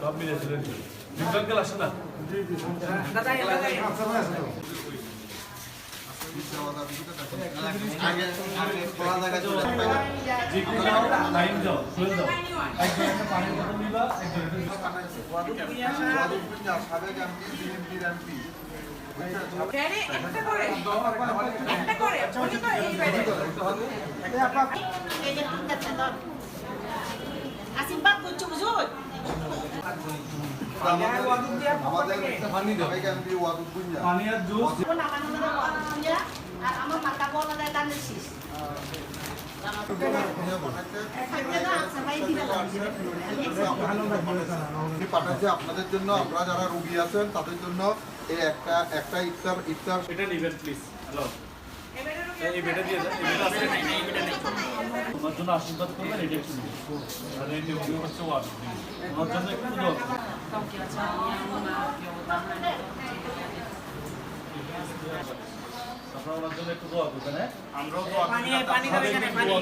সব মিলে ছিল বিজ্ঞান আসে না? একটা পানির বোতল নিবা একজন একটা সাবেক এমপি বিএনপির পাঠাচ্ছে আপনাদের জন্য আমরা যারা রুগী আছেন তাদের জন্য এই একটা একটা ইফতার ইফতার এটা নিবেন প্লিজ জন্য আশীর্বাদ করবেন, এটা একটু আর এই হচ্ছে ওয়ার্ড তোমার জন্য একটু দোয়া করবেন। আপনারা ওনার জন্য একটু দোয়া করবেন হ্যাঁ? আমরাও দোয়া পানি পানি দেবে এখানে পানি।